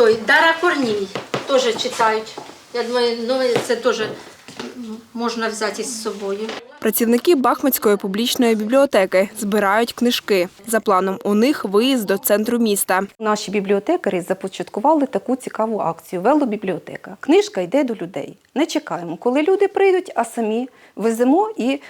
той Дара Корній теж читають. Я думаю, ну це теж можна взяти із собою. Працівники Бахмутської публічної бібліотеки збирають книжки. За планом у них виїзд до центру міста. Наші бібліотекарі започаткували таку цікаву акцію Велобібліотека. Книжка йде до людей. Не чекаємо, коли люди прийдуть, а самі веземо і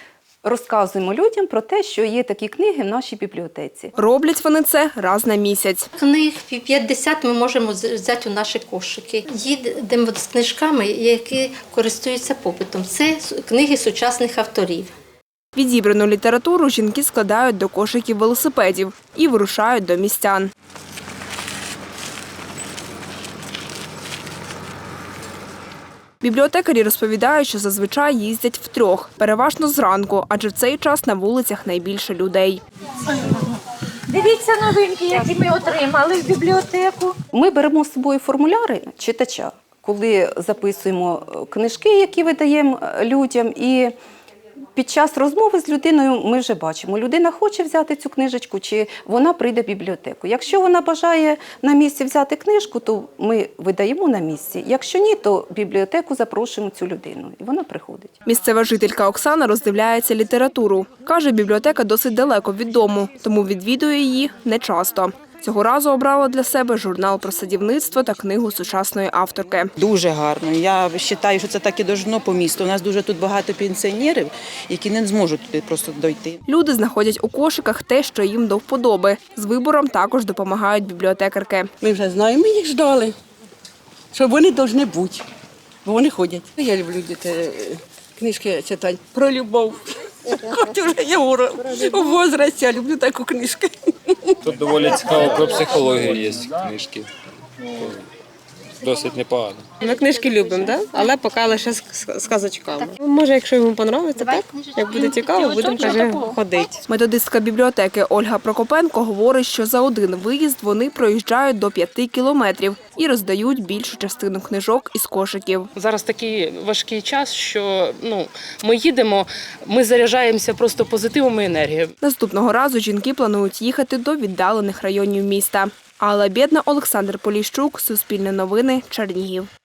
розказуємо людям про те, що є такі книги в нашій бібліотеці. Роблять вони це раз на місяць. Книг 50 ми можемо взяти у наші кошики. Їдемо з книжками, які користуються попитом. Це книги сучасних авторів. Відібрану літературу жінки складають до кошиків велосипедів і вирушають до містян. Бібліотекарі розповідають, що зазвичай їздять втрьох, переважно зранку, адже в цей час на вулицях найбільше людей. Дивіться новинки, які ми отримали в бібліотеку. Ми беремо з собою формуляри читача, коли записуємо книжки, які видаємо людям, і під час розмови з людиною ми вже бачимо, людина хоче взяти цю книжечку, чи вона прийде в бібліотеку. Якщо вона бажає на місці взяти книжку, то ми видаємо на місці. Якщо ні, то в бібліотеку запрошуємо цю людину, і вона приходить. Місцева жителька Оксана роздивляється літературу. Каже, бібліотека досить далеко від дому, тому відвідує її нечасто. Цього разу обрала для себе журнал про садівництво та книгу сучасної авторки. Дуже гарно. Я вважаю, що це так і должно по місту. У нас дуже тут багато пенсіонерів, які не зможуть туди просто дойти. Люди знаходять у кошиках те, що їм до вподоби. З вибором також допомагають бібліотекарки. Ми вже знаємо, ми їх ждали, що вони повинні бути, бо вони ходять. Я люблю діти, книжки читати про любов. Хоч уже я у у возрасті, я люблю таку книжку. Тут доволі цікаво про психологію є книжки. Досить непогано. Ми книжки любимо, да? але поки лише з казочками. Може, якщо йому подобається, так? Як буде цікаво, будемо каже, ходити. Методистка бібліотеки Ольга Прокопенко говорить, що за один виїзд вони проїжджають до п'яти кілометрів і роздають більшу частину книжок із кошиків. Зараз такий важкий час, що ну ми їдемо, ми заряджаємося просто позитивом і енергією. Наступного разу жінки планують їхати до віддалених районів міста. Алла Бєдна, Олександр Поліщук, Суспільне новини, Чернігів.